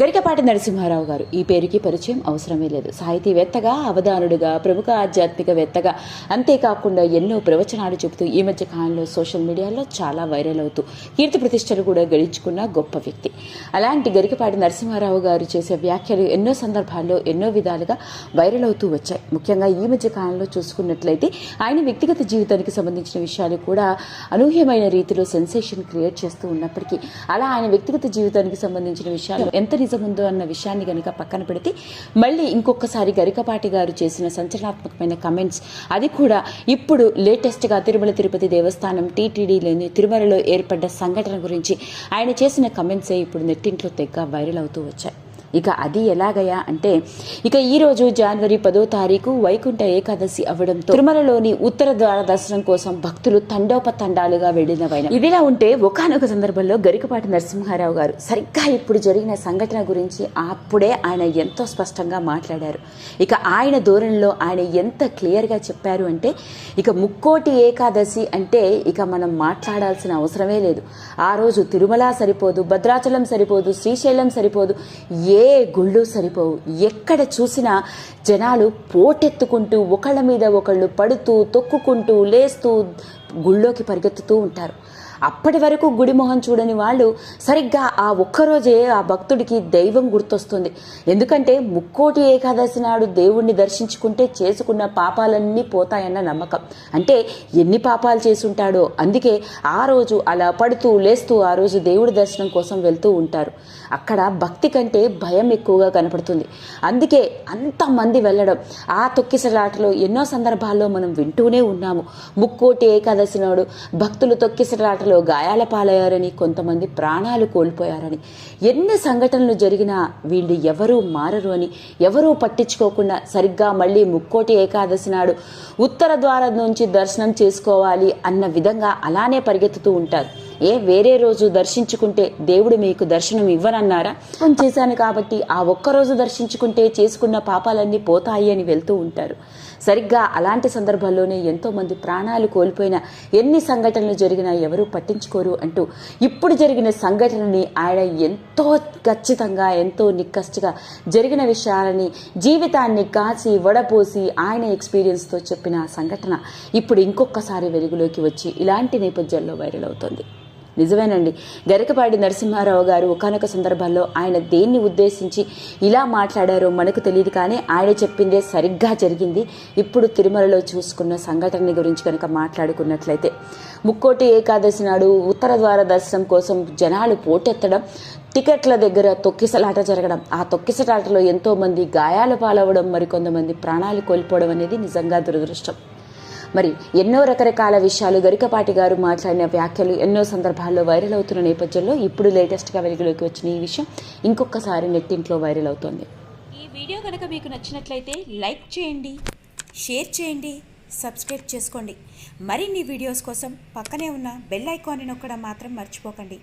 గరికపాటి నరసింహారావు గారు. ఈ పేరుకి పరిచయం అవసరమే లేదు. సాహితీవేత్తగా అవధానుడుగా ప్రముఖ ఆధ్యాత్మికవేత్తగా అంతేకాకుండా ఎన్నో ప్రవచనాలు చెబుతూ ఈ మధ్య కాలంలో సోషల్ మీడియాలో చాలా వైరల్ అవుతూ కీర్తి ప్రతిష్టలు కూడా గడించుకున్న గొప్ప వ్యక్తి. అలాంటి గరికపాటి నరసింహారావు గారు చేసే వ్యాఖ్యలు ఎన్నో సందర్భాల్లో ఎన్నో విధాలుగా వైరల్ అవుతూ వచ్చాయి. ముఖ్యంగా ఈ మధ్య కాలంలో చూసుకున్నట్లయితే ఆయన వ్యక్తిగత జీవితానికి సంబంధించిన విషయాలు కూడా అనూహ్యమైన రీతిలో సెన్సేషన్ క్రియేట్ చేస్తూ ఉన్నప్పటికీ అలా ఆయన వ్యక్తిగత జీవితానికి సంబంధించిన విషయాలు ఎంత నిజముందో అన్న విషయాన్ని కనుక పక్కన పెడితే మళ్ళీ ఇంకొకసారి గరికపాటి గారు చేసిన సంచలనాత్మకమైన కమెంట్స్ అది కూడా ఇప్పుడు లేటెస్ట్గా తిరుమల తిరుపతి దేవస్థానం టీటీడీలోని తిరుమలలో ఏర్పడ్డ సంఘటన గురించి ఆయన చేసిన కమెంట్సే ఇప్పుడు నెట్టింట్లో తెగ్గ వైరల్ అవుతూ వచ్చాయి. ఇక అది ఎలాగయా అంటే ఇక ఈరోజు జనవరి పదో తారీఖు వైకుంఠ ఏకాదశి అవడంతో తిరుమలలోని ఉత్తర ద్వార దర్శనం కోసం భక్తులు తండోపతండాలుగా వెళ్ళినవైన ఇదిలా ఉంటే ఒకానొక సందర్భంలో గరికపాటి నరసింహారావు గారు సరిగ్గా ఇప్పుడు జరిగిన సంఘటన గురించి అప్పుడే ఆయన ఎంతో స్పష్టంగా మాట్లాడారు. ఇక ఆయన ధోరణిలో ఆయన ఎంత క్లియర్గా చెప్పారు అంటే ఇక ముక్కోటి ఏకాదశి అంటే ఇక మనం మాట్లాడాల్సిన అవసరమే లేదు. ఆ రోజు తిరుమల సరిపోదు భద్రాచలం సరిపోదు శ్రీశైలం సరిపోదు ఏ ఏ గుళ్ళు సరిపోవు. ఎక్కడ చూసినా జనాలు పోటెత్తుకుంటూ ఒకళ్ళ మీద ఒకళ్ళు పడుతూ తొక్కుకుంటూ లేస్తూ గుళ్ళోకి పరిగెత్తుతూ ఉంటారు. అప్పటి వరకు గుడి మొహం చూడని వాళ్ళు సరిగ్గా ఆ ఒక్కరోజే ఆ భక్తుడికి దైవం గుర్తొస్తుంది. ఎందుకంటే ముక్కోటి ఏకాదశి నాడు దేవుణ్ణి దర్శించుకుంటే చేసుకున్న పాపాలన్నీ పోతాయన్న నమ్మకం. అంటే ఎన్ని పాపాలు చేసుంటాడో. అందుకే ఆ రోజు అలా పడుతూ లేస్తూ ఆ రోజు దేవుడి దర్శనం కోసం వెళ్తూ ఉంటారు. అక్కడ భక్తి కంటే భయం ఎక్కువగా కనపడుతుంది. అందుకే అంతమంది వెళ్ళడం ఆ తొక్కిసలాటలో ఎన్నో సందర్భాల్లో మనం వింటూనే ఉన్నాము. ముక్కోటి ఏకాదశి నాడు భక్తులు తొక్కిసలాటలు గాయాల పాలయ్యారని కొంతమంది ప్రాణాలు కోల్పోయారని ఎన్ని సంఘటనలు జరిగినా వీళ్ళు ఎవరూ మారరు అని ఎవరూ పట్టించుకోకుండా సరిగ్గా మళ్ళీ ముక్కోటి ఏకాదశి నాడు ఉత్తర ద్వారం నుంచి దర్శనం చేసుకోవాలి అన్న విధంగా అలానే పరిగెత్తుతూ ఉంటారు. ఏ వేరే రోజు దర్శించుకుంటే దేవుడు మీకు దర్శనం ఇవ్వనన్నారా? పాపం చేశాను కాబట్టి ఆ ఒక్కరోజు దర్శించుకుంటే చేసుకున్న పాపాలన్నీ పోతాయి అని వెళ్తూ ఉంటారు. సరిగ్గా అలాంటి సందర్భాల్లోనే ఎంతో మంది ప్రాణాలు కోల్పోయిన ఎన్ని సంఘటనలు జరిగినా ఎవరూ పట్టించుకోరు అంటూ ఇప్పుడు జరిగిన సంఘటనని ఆయన ఎంతో ఖచ్చితంగా ఎంతో నిక్కచ్చిగా జరిగిన విషయాలని జీవితాన్ని కాచి వడపోసి ఆయన ఎక్స్పీరియన్స్తో చెప్పిన సంఘటన ఇప్పుడు ఇంకొకసారి వెలుగులోకి వచ్చి ఇలాంటి నేపథ్యాల్లో వైరల్ అవుతోంది. నిజమేనండి. గరికపాడి నరసింహారావు గారు ఒకనొక సందర్భాల్లో ఆయన దేన్ని ఉద్దేశించి ఇలా మాట్లాడారో మనకు తెలియదు కానీ ఆయన చెప్పిందే సరిగ్గా జరిగింది. ఇప్పుడు తిరుమలలో చూసుకున్న సంఘటన గురించి కనుక మాట్లాడుకున్నట్లయితే ముక్కోటి ఏకాదశి నాడు ఉత్తర ద్వార దర్శనం కోసం జనాలు పోటెత్తడం టికెట్ల దగ్గర తొక్కిసలాట జరగడం ఆ తొక్కిసలాటలో ఎంతోమంది గాయాలు గాయాల పాలవడం మరికొంతమంది ప్రాణాలు కోల్పోవడం అనేది నిజంగా దురదృష్టం. మరి ఎన్నో రకరకాల విషయాలు గరికపాటి గారు మాట్లాడిన వ్యాఖ్యలు ఎన్నో సందర్భాల్లో వైరల్ అవుతున్న నేపథ్యంలో ఇప్పుడు లేటెస్ట్గా వెలుగులోకి వచ్చిన ఈ విషయం ఇంకొకసారి నెట్టింట్లో వైరల్ అవుతోంది. ఈ వీడియో కనుక మీకు నచ్చినట్లయితే లైక్ చేయండి షేర్ చేయండి సబ్స్క్రైబ్ చేసుకోండి. మరిన్ని వీడియోస్ కోసం పక్కనే ఉన్న బెల్ ఐకాన్ని నొక్కడం మాత్రం మర్చిపోకండి.